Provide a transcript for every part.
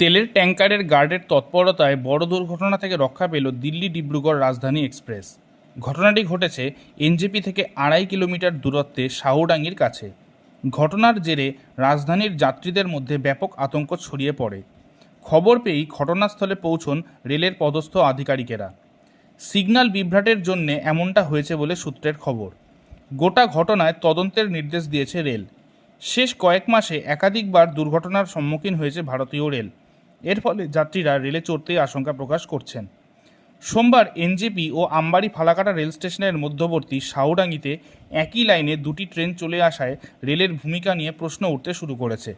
তেলের ট্যাঙ্কারের গার্ডের তৎপরতায় বড় দুর্ঘটনা থেকে রক্ষা পেল দিল্লি ডিব্রুগড় রাজধানী এক্সপ্রেস। ঘটনাটি ঘটেছে এনজেপি থেকে আড়াই কিলোমিটার দূরত্বে শাহুডাঙ্গির কাছে। ঘটনার জেরে রাজধানীর যাত্রীদের মধ্যে ব্যাপক আতঙ্ক ছড়িয়ে পড়ে। খবর পেয়েই ঘটনাস্থলে পৌঁছন রেলের পদস্থ আধিকারিকেরা। সিগন্যাল বিভ্রাটের জন্যে এমনটা হয়েছে বলে সূত্রের খবর। গোটা ঘটনায় তদন্তের নির্দেশ দিয়েছে রেল। শেষ কয়েক মাসে একাধিকবার দুর্ঘটনার সম্মুখীন হয়েছে ভারতীয় রেল। এর ফলে যাত্রীরা রেলে চড়তেই আশঙ্কা প্রকাশ করছেন। সোমবার এনজেপি ও আমবাড়ি ফালাকাটা রেল স্টেশনের মধ্যবর্তী শাহুডাঙ্গিতে একই লাইনে দুটি ট্রেন চলে আসায় রেলের ভূমিকা নিয়ে প্রশ্ন উঠতে শুরু করেছে।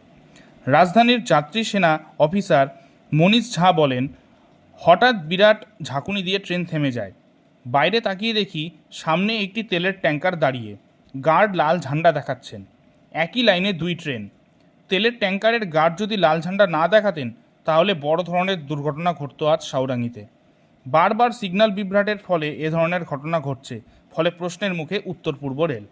রাজধানীর যাত্রী সেনা অফিসার মনীষ ঝা বলেন, হঠাৎ বিরাট ঝাঁকুনি দিয়ে ট্রেন থেমে যায়। বাইরে তাকিয়ে দেখি সামনে একটি তেলের ট্যাঙ্কার দাঁড়িয়ে। গার্ড লাল ঝান্ডা দেখাচ্ছেন। একই লাইনে দুই ট্রেন। তেলের ট্যাঙ্কারের গার্ড যদি লাল ঝান্ডা না দেখাতেন তাহলে বড় ধরনের দুর্ঘটনা ঘটত আজ সাউরাঙ্গিতে। বারবার সিগন্যাল বিভ্রাটের ফলে এ ধরনের ঘটনা ঘটছে, ফলে প্রশ্নের মুখে উত্তর পূর্ব রেল।